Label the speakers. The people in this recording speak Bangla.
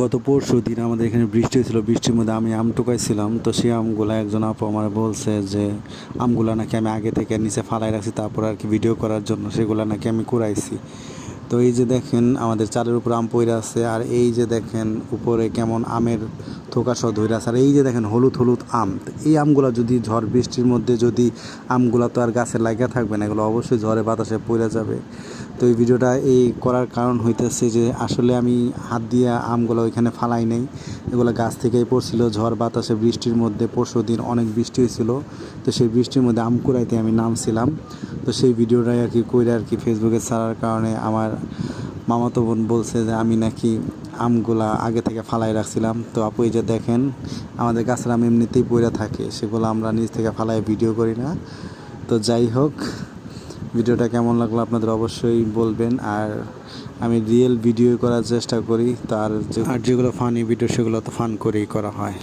Speaker 1: গত পরশু দিন আমাদের এখানে বৃষ্টি হয়েছিল, বৃষ্টির মধ্যে আমি আম টুকাইছিলাম তো সেই আমগুলা একজন আপু আমার বলছে যে, আমগুলা নাকি আমি আগে থেকে নিচে ফালাই রাখছি, তারপর আর কি ভিডিও করার জন্য সেগুলা নাকি আমি কুড়াইছি। তো এই যে দেখেন, আমাদের চালের উপর আম পইরা আছে, আর এই যে দেখেন, উপরে কেমন আমের থোকা সহ ধরে আছে। এই যে দেখেন হলুদ হলুদ আম এই আমগুলো যদি ঝড় বৃষ্টির মধ্যে যদি আমগুলা তো আর গাছে লাগা থাকবে না, এগুলো অবশ্যই ঝড়ে বাতাসে পড়ে যাবে। তো এই ভিডিওটা এই করার কারণ হইতেছে যে আসলে আমি হাত দিয়ে আমগুলো ওইখানে ফালাই নেই। এগুলো গাছ থেকেই পড়ছিল, ঝড় বাতাসে বৃষ্টির মধ্যে পরশু দিন অনেক বৃষ্টি হয়েছিল তো সেই বৃষ্টির মধ্যে আম কুড়াইতে আমি নামছিলাম। তো সেই ভিডিওটাই আর কি কইরে আর কি ফেসবুকে ছাড়ার কারণে আমার মামাতো বোন বলছে যে আমি নাকি আমগুলা আগে থেকে ফালাই রাখছিলাম। তো আপু, এই যে দেখেন, আমাদের গাছের আম এমনিতেই পড়ে থাকে, সেগুলো আমরা নিজ থেকে ফালাই ভিডিও করি না। তো যাই হোক, ভিডিওটা কেমন লাগল আপনাদের অবশ্যই বলবেন। আর আমি রিয়েল ভিডিও করার চেষ্টা করি যে আর যেগুলো ফানি ভিডিও সেগুলো তো ফান করেই করা হয়।